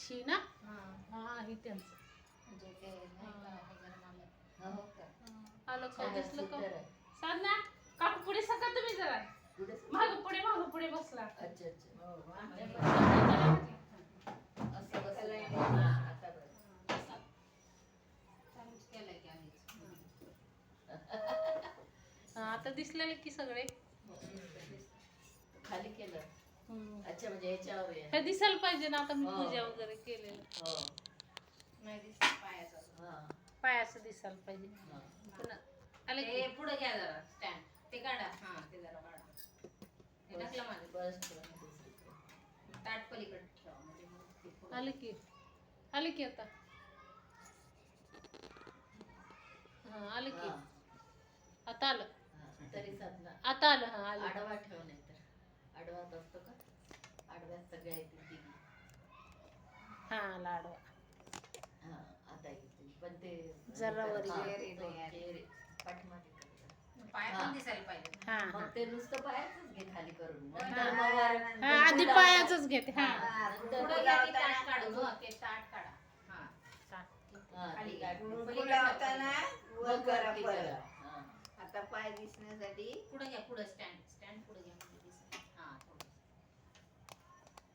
शी ना? हा. हा ही त्यांचं. म्हणजे ते नाही का हो का? आलं का? छान दिसलं का? सुंदर आहे. साधना काकू पुढे सका तुम्ही जरा. पुढे माग पुढे माग पुढे बसला. अच्छा अच्छा. हो वा. पण असं बसलं. हा, आता बरं. चालूच केलंय की आम्हीच. हा, आता दिसलेले की सगळे. खाली केलं. अच्छा म्हणजे याच्यावर आहे. हे दिसायला पाहिजे ना आता मी हो. पूजा वगैरे केलेलं. हो. नाही दिसत पायाचं. हा. पायाचं दिसायला पाहिजे. हा. आलं ते की पुढे घ्या जरा स्टँड ते काढा. हा ते जरा काढा. हे टाकलं माझं. बस ताट पलीकडे ठेवा म्हणजे मग ते पुढं. आलं की? आलं की आता? हा आलं की. हा, आता आलं. हा. तरी साधना. आता आलं हा आलं. आडवा ठेव नाही तर. आडवाच असतो का आडव्यात सगळ्या येतील तिघी. हा लाडवा हा आता येतील पण ते जरा वर. पाठीमागे करतात. पाय. पण दिसायला पाहिजे हा हा मग ते नुसतं घे खाली करून नंतर ना. मग वर- हा आधी पायाचंच घेते हा हा, नंतर पुढे मग घ्या ते लावताना ताट काढून. हो, ते ताट काढा हा हा, खाली ते ताट- पलीकडे लावताना मग वर करा वरती परत. करा. हा. आता पाय दिसण्यासाठी पुढे घ्या पुढे स्टँड स्टँड पुढे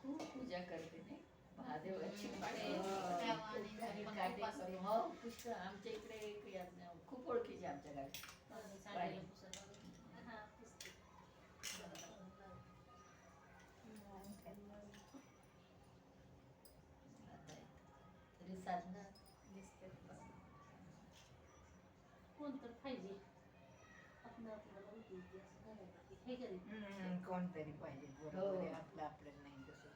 खूप पूजा करते नाही महादेवाची पुष्कळ आमच्या इकडे खूप ओळखीचे आमच्या गावी हो, हो, सांडलेलं पुसत वगैरे. हा, पुसते. आता येतं. तरी साधना दिसते कोण तर पाहिजे? आपलं आपल्याला असं करायला. हे कोणतरी पाहिजे हो. बरोबर आहे. आपलं आपल्याला नाही तसं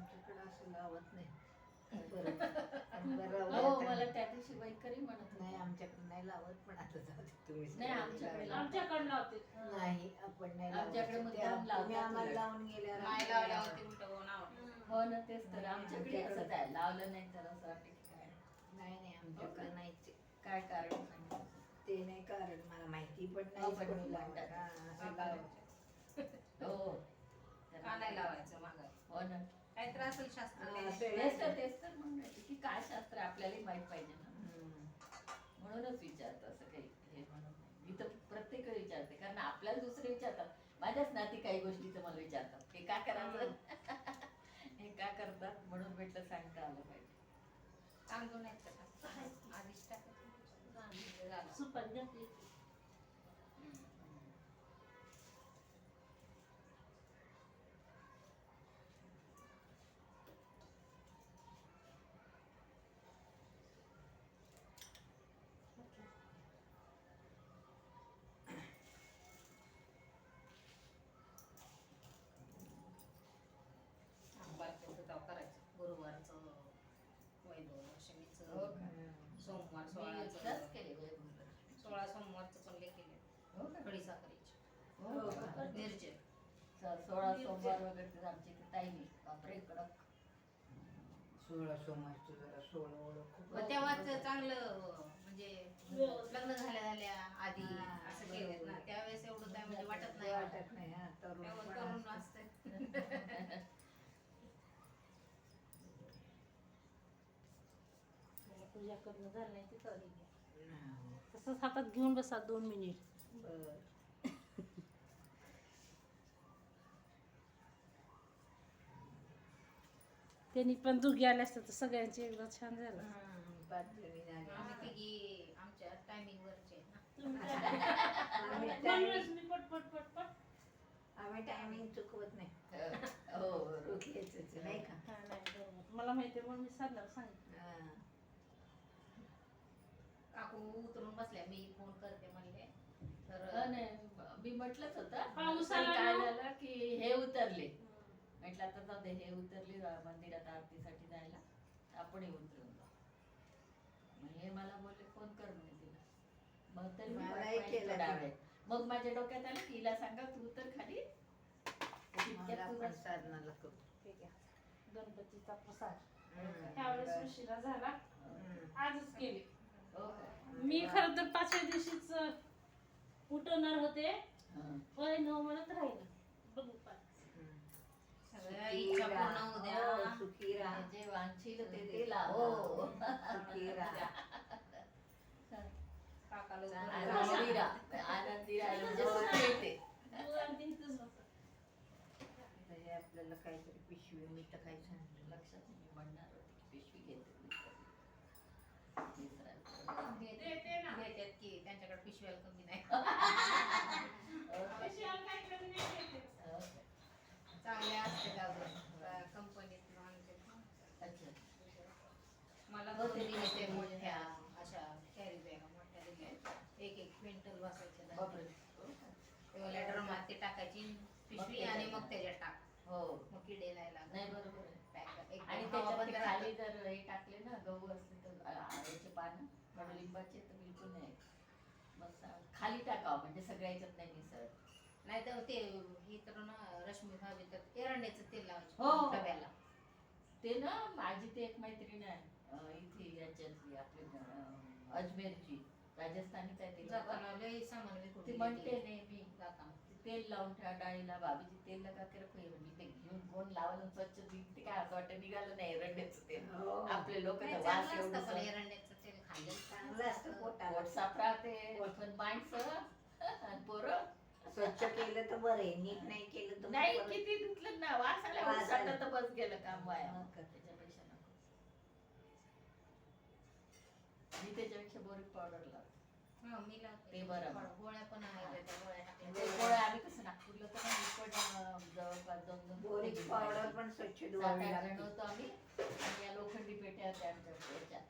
आमच्याकडे असं लावत नाही बरं हो. मला त्या दिवशी वैखरी म्हणत नाही. आमच्याकडे नाही लावत पण आता जाऊ दे, नाही, लावली. आमच्याकडे लावते नाही आपण नाही लावत. आमच्याकडे ते मुद्दाम तुम्ही लावतात आम्हाला उलट. लावून गेल्यावर नाही आम्ही नाही होती. हो ना तेच तर नाही, आमच्याकडे असंच आहे लावलं नाही तर असं वाटतं की काय नाही नाही आमच्याकडे आहे. काय कारण सांगितलं ते नाही कारण मला माहिती पण हो, नाही पण कोणी. म्हणतात. हा, असं. हो का नाही लावायचं मागं हो ना काय त्रास असेल शास्त्र? हा, तेच तर तेच तर म्हणून की काय शास्त्र आपल्यालाही माहीत पाहिजे ना. म्हणूनच विचारतं असं काही हे म्हणत नाही. मी तर प्रत्येक वेळी विचारते कारण आपल्याला दुसरे विचारतात. माझ्याच नाती काही गोष्टीचं मला विचारतात. हे का करायचं? हे का करतात? म्हणून म्हटलं सांगता आलं पाहिजे. तांदूळ नाही? आधीच घातली. बारक्याचं तेव्हा करायचं गुरुवारचं वैभव हो? सोमवार सोळाचं. केले वैभव. सोळा सोमवारचं पण लेखी हो का? कढी साखरेची. हो? स- सोळा सोमवार वगैरे इथे टाइम बापरे कडक. सोळा सोमवारचं जरा सोळा ओळख तेव्हाच चांगलं म्हणजे लग्न झाल्या झाल्या आधी हा, असं केलं ना. त्यावेळेस एवढं काय म्हणजे वाटत नाही. वाटत नाही. हा तेव्हा तरुण असतं. असते मला पूजा करणं झालं नाही तिथं आली मी. हा, तसंच हातात घेऊन बसा दोन मिनिट बरं. त्यांनी पण दुघी आले असतात तर सगळ्यांची एकदा छान झालं. आम्ही तिघी आमच्या टायमिंग वरचे ना. आम्ही म्हणूनच timing- मी पट पट पट पट आम्ही टायमिंग चुकवत नाही हो नाही का हा नाही बरोबर मला माहिती आहे म्हणून मी साधल्यावर सांगितलं हा. काकू उतरून बसल्या मी फोन करते म्हणले. हा, तर नाही, मी म्हटलंच होतं पाऊस पण आला काय ना. झालं की हे उतरले. म्हटलं आता जाऊ दे हे उतरले मंदिरात आरतीसाठी जायला. आपणही उतरून जाऊ. मग हे मला बोलले फोन कर म्हणे तिला. मग तरी मलाही केलं. मग माझ्या डोक्यात आलं की हिला सांगा तू उतर खाली. मला तितक्यात ठीक आहे. गणपतीचा प्रसाद. त्यावेळेस. उशिरा झाला. हम्म. आजच केले. हो? मी खरं तर पाचव्या दिवशीच उठवणार होते. हं. पण न म्हणत राहिलं. बघू इच्छा. पूर्ण हो, द्या. सुखी राहा जे वांछील ते हो. ते लावो. सुखी राहा. आनंदी आनंदी इथंच बसा. म्हणजे आपल्याला काहीतरी पिशवी मी तर काही सांगितलं लक्षात नाही, मी म्हणणार होते पिशवी घेते. देते ना. की त्यांच्याकडे पिशव्याला कमी नाही काय देते. चांगले असते कंपनीत अच्छा. मला दोन दिले ते मोठ्या अशा कॅरी बॅग मोठ्या दिल्या एक एक क्विंटल बसायचे बापरे. तेव्हा ड्रमात ते टाकायची पिशवी आणि मग त्याच्यात टाक हो मग किडे नाही लागत नाही बरोबर आहे. Pack. एकदम आणि त्याच्यात. खाली जर हे टाकले ना गहू असले तर आ- याचे पानं कडुलिंबाचे तर बिलकुल नाही. मस्त खाली टाकावं म्हणजे सगळ्या याच्यात नाही मिसळत. नाही तर ते हे तर ना रश्मी भाभी तर एरंड्याचं तेल लावायचं हो. डब्याला. ते ना माझी ते एक मैत्रीण आहे इथे याच्यातली आपली अजमेरची. राजस्थानीच आहे ती म्हणते. नेहमी तेल लावून ठेवा डाळीला भाभीची तेल लगा के रखो ये म्हणजे ते घेऊन कोण लावलं स्वच्छ दिसते काय असं वाटतं निघालं नाही एरंड्याचं तेल हो. आपले लोक नाही, वास चांगलं असतं पण एरंड्याचं तेल खाल्लं चांगलं असतं पोटाला पोट साफ राहते पण माणसं पोरं स्वच्छ केलं तर बरं आहे नीट नाही केलं तर नाही किती धुतलं ना वास आला वास उसाटं आला. तर बस गेलं काम वाया मग काय. त्याच्यापेक्षा नको मी त्याच्यापेक्षा बोरिक पावडर लावते. ते बरं. गोळ्या- पण आहेत गोळ्या गोळ्या आम्ही कसं नागपूरला तर ना लिक्विड जवळपास दोन दोन पावडर. पण स्वच्छ धुवावी लागते. होतो आम्ही. आणि या लोखंडी पेट्या आमच्या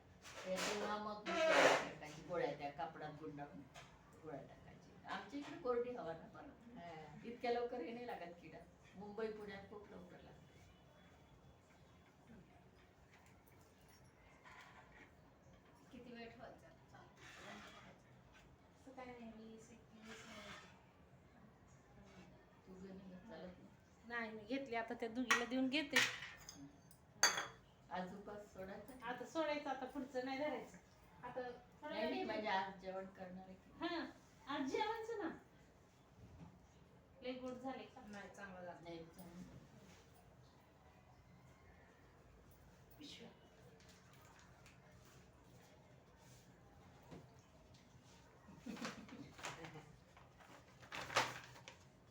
तेव्हा मग गोळ्या टाकायची गोळ्या त्या कापडात गुंडाळून गोळ्या टाकायची. आमच्या इकडे कोरडी हवा ना पण हा. इतक्या लवकर हे नाही लागत किडा. मुंबई पुण्यात खूप लवकर लागत किती वेळ ठेवायचा चालेल. असं काय नाही वीस एकवीस तू गणी चालत नाही नाही मी घेतली आता त्या दुगीला देऊन घेते. आज उपास सोडायचा? आता सोडायचं आता पुढचं नाही धरायचं. आता नाही नाही वेळाने- म्हणजे आज जेवण करणार आहे की? हा आज जेवायचं ना. लय गोड झाले का? नाही चांगलं. नाही चालेल. पिशव्या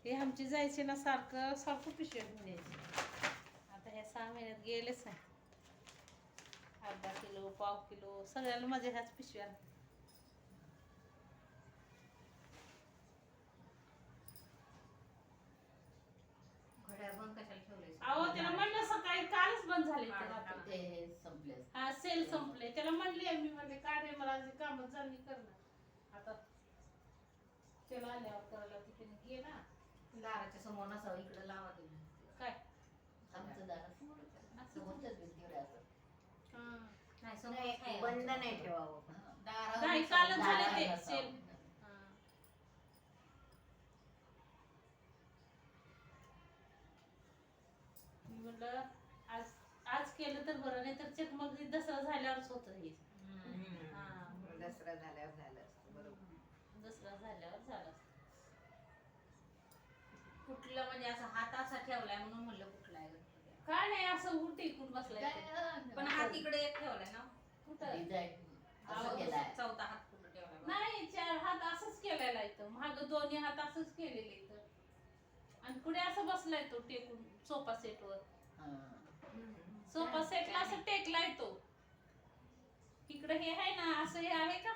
हे आमची जायचे ना सारखं सारखं पिशव्या घेऊन यायचे आता ह्या सहा महिन्यात गेलेच नाही. अर्धा किलो पाव किलो सगळ्याला माझ्या ह्याच पिशव्या? अहो त्याला म्हणलं सकाळी कालच बंद झाले. हा सेल संपले. त्याला म्हणले मी म्हणले काय रे मला काम झाली करणार. आता त्याला आल्यावर करायला तिथे ना दाराच्या समोर नसावं इकडे लावा तुम्ही. काय? आमच्या दार आहे नाही बंद नाही ठेवावं पण. म्हणलं आज आज केलं तर बरं नाही तर चेक मग दसरा झाल्यावरच होत हे. हम्म. दसरा झाल्यावर झालं बरोबर. दसरा झाल्यावर झालं कुठलं म्हणजे असं हात असा ठेवलाय म्हणून म्हणलं कुठला आहे गणपती काय नाही असं उठ टिकून बसलाय तो. पण हात इकडे एक ठेवलाय ना? कुठं? असं केलाय. चौथा हात कुठं ठेवलाय बघा. नाही चार हात असंच केलेला इथं. माग दोन्ही हात असंच केलेले इथं. आणि पुढे असं बसलाय तो टेकून सोफा सेटवर. हां. सोफा सेटला असं टेकलाय तो. इकडे हे आहे ना असं हे आहे का.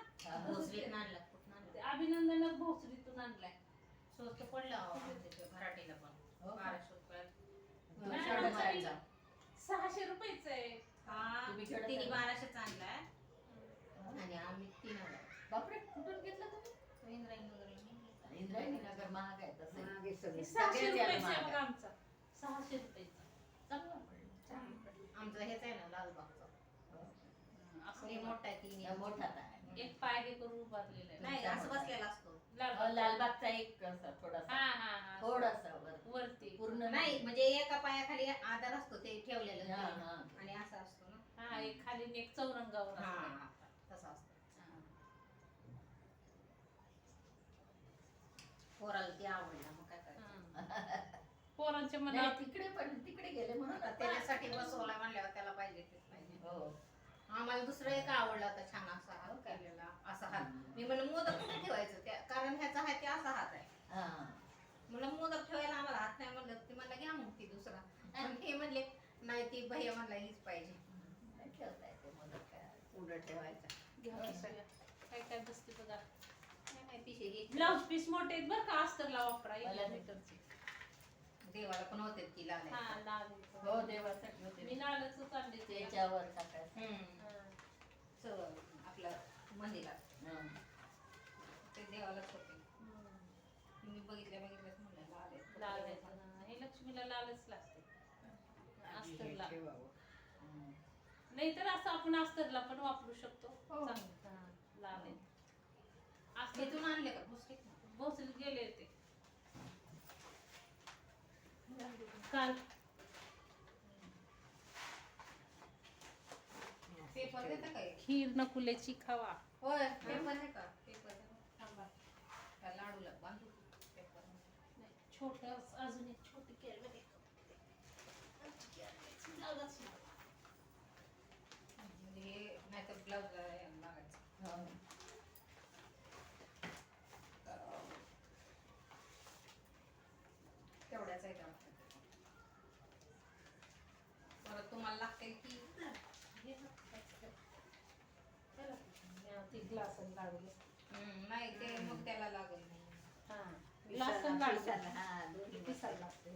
भोसरीतनं आणला. कुठं आणला ते अभिनंदन भोसरीतून आणलाय. स्वस्त पडलं मराठीला पण. हो का? बाराशे रुपयात. नाही? सहाशे रुपयाचं आहे. हा तुम्ही केवढं तिने? बाराशेच आणलाय आणि आम्ही तीन बापरे कुठून घेतला तुम्ही? तो नाही. इंद्रायणी नगर महाग आहे तसं. मागे हे सहाशे रुपयाचं आहे बघा आहे. आमचा. सहाशे रुपयाचा. चांगलं पडलं. आमचं हेच आहे ना लालबागचं. असं हे मोठा आहे तीन या मोठात आहे. एक पाय हे करून उभारलेला आहे. नाही असं बसलेला असतो. लाल अं, लालबागचा एक असा हा थोडासा. हा हा थोडासा वर. वरती. पूर्ण नाही म्हणजे एका पायाखाली आधार असतो ते ठेवलेलं हा, ते. हा. आणि असं असतो ना. हा एक खाली आणि एक चौरंगावर असतं. हा तसं असतं. पोराला ते आवडलं मग काय करायचं? हा. पोरांच्या नाही, मनात तिकडे पण तिकडे गेले म्हणून आता त्याच्यासाठी बसवला म्हणल्यावर त्याला पाहिजे तेच पाहिजे. हो. आम्हाला दुसरं एक आवडला होता छान असा हात केलेला असा हात. मी म्हणलं मोदक कुठे ठेवायचं? कारण ह्याचा हात ते असा हात आहे हा म्हणलं मोदक ठेवायला आम्हाला हात नाही म्हणलं ते म्हणलं घ्या मग ती दुसरा पण हे म्हणले नाही ती भैया म्हणला हीच पाहिजे नाही ठेवता येते मोदक काय ठेवायचा. काय काय बसते बघा नाही, नाही, पिशवी घ्यायची. ब्लाऊज पीस मोठे आहेत बरं का अस्तरला वापरा एक मला मीटरचे देवाला पण होते की लाल. हा लाल आहेत. हो देवासाठी होते मी लालच आणले ते. त्याच्यावर टाकायचं हम्म. हा. च- आपलं मंदिरात हं. देवालाच होते. मी बघितल्या बघितल्याच म्हणलं लाल. लाल आहेत हा. हे लक्ष्मीला लालच लागते अस्तरला हं. नाही तर असं आपण अस्तरला पण वापरू शकतो हो. चांगलं. हा, लाल आहे अस्तर तिथून आणले का भोसरीत? भोसरीत गेले ते काल पेपर देता काय खीर नकुल्याची खावा होय पेपर आहे का त्या लाडूला बांधू पेपर छोट अजून एक छोटी कॅडबरी म्हणजे हे नाही तर हं. तेवढ्याच आहे का परत तुम्हाला लागतील की? ती ग्लास हम्म, नाही ते मग त्याला हा लावले पिसाला, हा, दोन्ही पिसायला लागते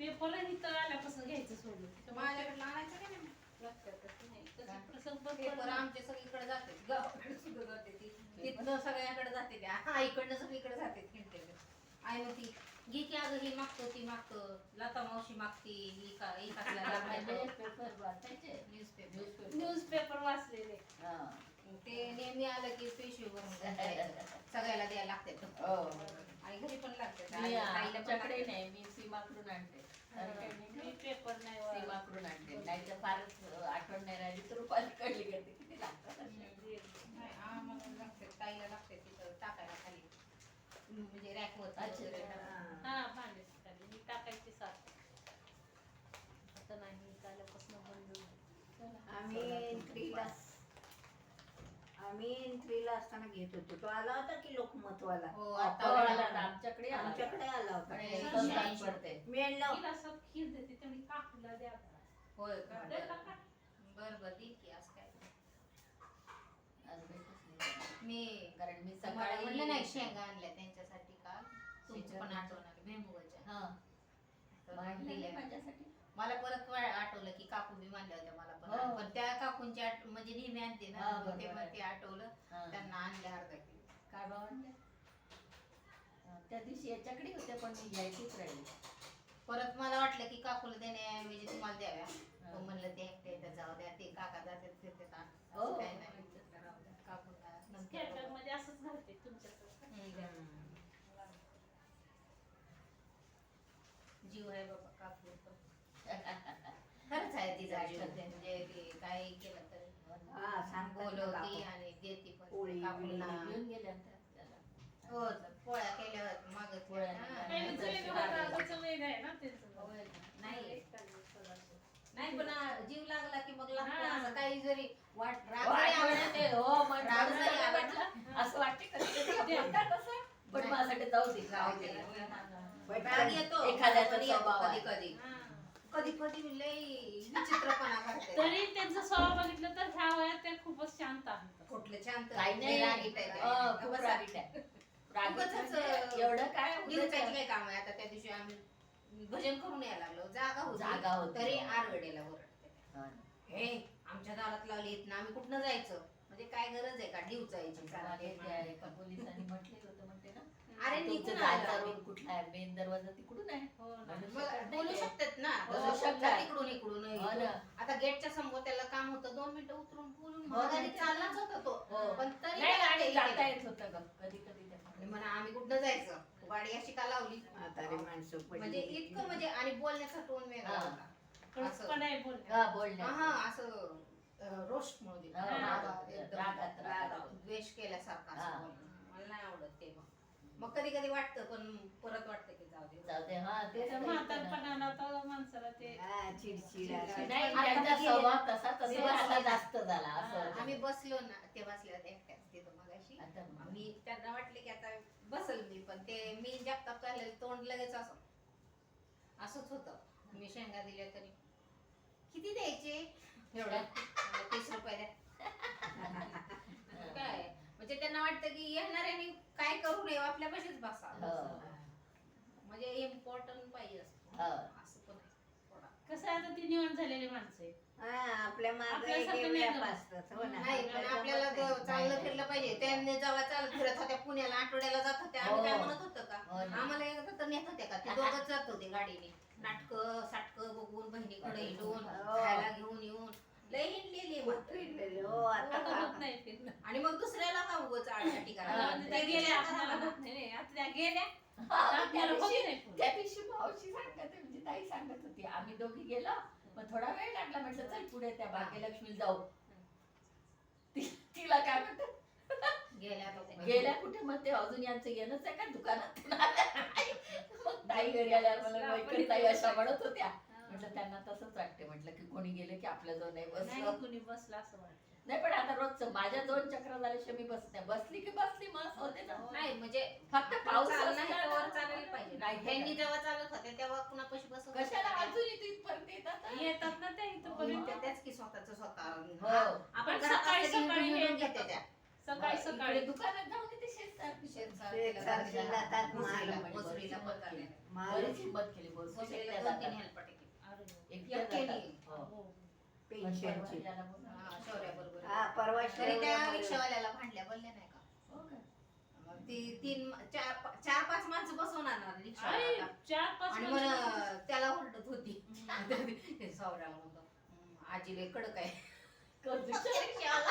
पेपर इथं आल्यापासून घ्यायचं सोडून. माझ्याकडे आणायचं का नाही? लक्षातच नाही. का? तसं प्रसंग पेपर सगळीकडे जाते. गावाकडे सुद्धा जाते ती. तिथनं सगळ्याकडे जाते त्या. हा इकडनं सगळीकडे जाते आई मग ती घे की अगं ही मागतो ती मागतो लता मावशी मागती ही का लागल्या पेपर न्यूजपेपर न्यूजपेपर न्यूजपेपर वाचलेले. हं. ते नेहमी आलं की पिशवी भरून. सगळ्याला द्यायला लागते हो आणि घरी पण लागते मी आमच्याकडे. नाही मी सीमाकडून आणते कारण काय मी मी पेपर नाही. सीमाकडून आणते नाही तर फारच आठवण नाही राहिली तर रुपाली कळली गेली किती लागतात अशे. नाही, आम्हाला लागते ताईला लागते तिथं टाकायला खाली म्हणजे रॅक अच्छा, अच्छा. हा भांडे. मी टाकायची साथ आता नाही काल्यापासून बंद झालं. आम्ही आम्ही थ्रीला असताना घेत होतो. तो आला होता की लोकमतवाला. हो आता आला ना, आमच्याकडे आला. आमच्याकडे आला होता. पडते मी तिला असं खीर देते तेवढी काकूला द्या जरा. होय का द्या काका. बर बर देईल की असं काय? आज भेटच नाही. मी कारण मी सकाळी म्हणलं नाही शेंगा आणल्या त्यांच्यासाठी काल तुमचं पण. आठवण आली हा. तर माझ्यासाठी? मला परत वा- आठवलं की काकू बी मानल्या होत्या मला पण हो. पण त्या काकूंची आठ म्हणजे नेहमी आणते ना हा, मग ते बरोबर. ते आठवलं हा. त्यांना आणल्या अर्धा किलो काय भाव आणले? हा, त्या दिवशी याच्याकडे होते पण मी घ्यायचीच राहिली परत मला वाटलं की काकूला देण्याऐवजी तुम्हाला द्याव्या हा. तो म्हणलं ते एकटे जाऊ द्या ते काका जातात ते ते का- हो. असं काही नाही राहू द्या. काकूला नंतर कॅटलॉग बघू. मध्ये असंच घालते तुमच्याकडे हम्म. जीव आहे बाबा खरंच आहे जायचं आठवते. म्हणजे ते काही केलं तर हा सांगतात बोलवती काकू. आणि देती पण पोळी. घेऊन गेल्या होत्या त्याला. हो पोळ्या केल्या होत्या पोळ्या आहे ना त्यांचं. नाही नाही पण आ, जीव लागला की मग लागतो हा. असं काही जरी वाट राग हो, जरी आला. हो, राग जरी आला. असं वाटते कधी बोलतात असं पण माझ्यासाठी जाऊ दे जाऊ दे. पण राग येतो एखाद्याचा कधी आहे. कधी कधी हा. कधी कधी लय विचित्रपणा करते. तरी त्यांचा स्वभाव बघितलं तर ह्या वयात ते खूपच शांत आहेत. कुठलं शांत? काही नाही. रागीट आहे ते. हो, खूप बसा. रागीट आहे. रागीट म्हणजे एवढं काय उगाच दिवसाची काय काम आहे. आता त्या दिवशी आम्ही भजन करून यायला लागलो. जागा होती. जागा होती. तरी आरगडेला ओरडते. हा. हे आमच्या दारात लावली येत ना आम्ही कुठनं जायचं? म्हणजे काय गरज आहे का? डिव जायची मला ते आहे, एका पोलिसांनी म्हटलेलं होतं म्हणते ना. अरे निघून जायचा आलो रोड कुठला आहे मेन दरवाजा तिकडून आहे हो मग बोलू. शकतात ना बोलू तसं शकतात. तिकडून इकडून हो इकडून. ना. आता गेटच्या समोर त्याला काम होतं दोन मिनिटं उतरून बोलून हो ना. माघारी चाललाच होता तो हो. पण तरी नाही त्याला आणि ते जाता. येत होतं ग कधी कधी आणि म्हणा आम्ही कुठनं जायचं गाडी अशी का लावली म्हातारी माणसं पडली. म्हणजे इतकं म्हणजे आणि बोलण्याचा टोन वेगळा हा. होता कडकपणा आहे बोलण्यात. हा बोलण्यात. हा असं अं, रोष हा, रागात, रागात. द्वेष केल्यासारखं हा. बोलणं. मला नाही आवडत ते मग. मग कधी कधी वाटतं पण परत वाटतं की जाऊ दे. जाऊ दे हा ते त्या म्हातारपणाला तर माणसाला ते हा, चिडचिड. नाही आता त्यांचा गेले- स्वभाव तसा तसा आता. जास्त झाला असं. आम्ही बसलो ना ते बसले होते एकट्याच तिथं मगाशी. आता मी त्यांना वाटले की आता बसल मी पण ते मी जगताप चालले तोंड लगेच असं असंच होतं. मी शेंगा दिल्या तरी. किती द्यायचे? एवढं. म्हणलं, तीस रुपये द्या. म्हणजे त्यांना वाटतं की येणाऱ्याने काय करू नये आपल्यापाशीच बसा हो. म्हणजे इम्पॉर्टंट पाहिजे असतं. हो. असं पण आहे थोडा. कसं आहे आता ती निवड झालेली माणसं आहे. हा, आपल्या मागे आपल्यासारखं एक नाही व्याप जमत. असतात. हो ना. नाही पण आपल्याला जमत नाही. चांगलं फिरलं पाहिजे त्यांनी जेव्हा फिरत होत्या पुण्याला आठवड्याला जात होत्या आम्ही काय हो. म्हणत होतं का हो ना. आम्हाला एकदा तर नेत होत्या का ते दोघच जात होते गाडीने नाटक साटक बघून बहिणीकडे हिंडून हो. खायला घेऊन येऊन लय हिंडलेली मग. हो, आता आता का? होत नाही फिरणं. आणि मग दुसऱ्याला का उगाच करायला त्या गेल्या आपल्याला होत नाही. नाही. आता त्या गेल्या. आपल्याला त्या होत दिवशी- नाही पुढं. त्या दिवशी मावशी सांगत होती, म्हणजे ताई सांगत होती आम्ही दोघी गेलो मग थोडा वेळ लागला. म्हटलं चल पुढे त्या भाग्यलक्ष्मी जाऊ. ती- तिला काय म्हणतात? गेल्या गेल्या कुठे? मग ते अजून यांचं येणंच आहे का? दुकानात मग ताई घरी आल्यावर मला ताई अशा म्हणत होत्या. म्हटलं त्यांना तसंच वाटते म्हटलं की कोणी गेलं की आपल्या जवळ नाही नाही बसलं कुणी बसला असं वाटतं नाही पण आता रोजचं माझ्या दोन चक्र झाल्याशिवाय मी बस नाही बसली की बसली मग असं होते ना नाही म्हणजे फक्त पाऊस चालणं असला ह्याच्यावर ना- चालायला पाहिजे नाही तर त्यांनी काय. जेव्हा चालत होते तेव्हा कुणापाशी बसत कशाला होते? अजून इथे इथपर्यंत येतात येतात ना त्या इथं पण पर्यंत त्या- त्याच की स्वतःच स्वतः हो. आपण पण घरात सकाळी की सकाळी येतात. घेते त्या सकाळी इकडे सकाळी दुकानात जाऊन ते शेत शेत शेत सारखी जातात मजुरीला माल. मजुरीला पण बरीच हिंमत केली बोल मजुरीला दोन तीन एकट्या एकट्याने. जातात. हो. हो. पेन्शनची याला बोला. हा, शौर्याबरोबर. हा परवा तरी त्या शिवण्यामुळे- रिक्षावाल्याला भांडल्या बोलल्या नाही का हो का? मग ती तीन चार चार पाच माणसं बसवून आणणार अरे रिक्षावाला चार पाच आणि त्याला ओरडत होती ते सौराला म्हणतो "हम्म, आजी लय कडक आहे रिक्षावाला.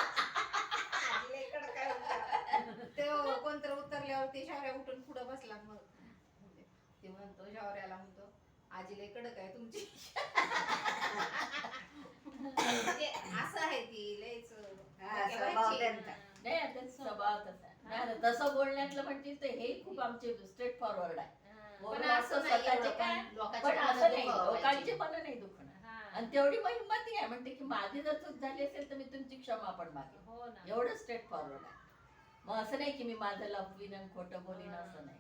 आजी लय कडक आहे म्हणतो. तो कोणतर उतरल्यावर ते शौर्या उठून पुढे बसला मग ते म्हणतो शौर्याला म्हणतो आजी लय कडक आहे तुमची. म्हणजे असं आहे ती लयच हा, स्वभाव त्यांचा. नाही आता स्वभाव तसा. आहे. नाही आता तसं बोलण्यातलं म्हणजे ते हे खूप आमचे स्ट्रेट फॉरवर्ड आहे. पण बोलणं असं स्वतःचे काय? पण लोकांची पण मनं असं नाही दुखावायची. लोकांची मन नाही दुखणं हा. आणि तेवढी मग हिंमत आहे. म्हणते की माझी जर चूक झाली असेल तर मी तुमची क्षमा पण मागेन. हो ना. एवढं स्ट्रेट फॉरवर्ड आहे. मग असं नाही की मी माझं लपवीन आणि खोटं बोलीन असं नाही.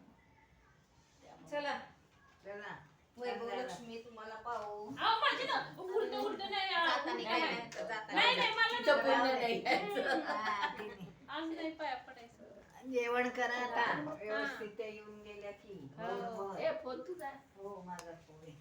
त्यामुळे- चला. चला. वैभवलक्ष्मी तुम्हाला पाहू अहो, माझी ना उलट उलट नाही आ, जाताना उलटं काय नाही. नाही, जाताना नाही नाही मला तिचं नाही. पुण्य नाही घ्यायचं. हा, तिने. आज नाही पाया पडायचं जेवण करा आता व्यवस्थित त्या येऊन गेल्या की हो. हो, हो. ए फोन तुझा हो माझा फोन आहे.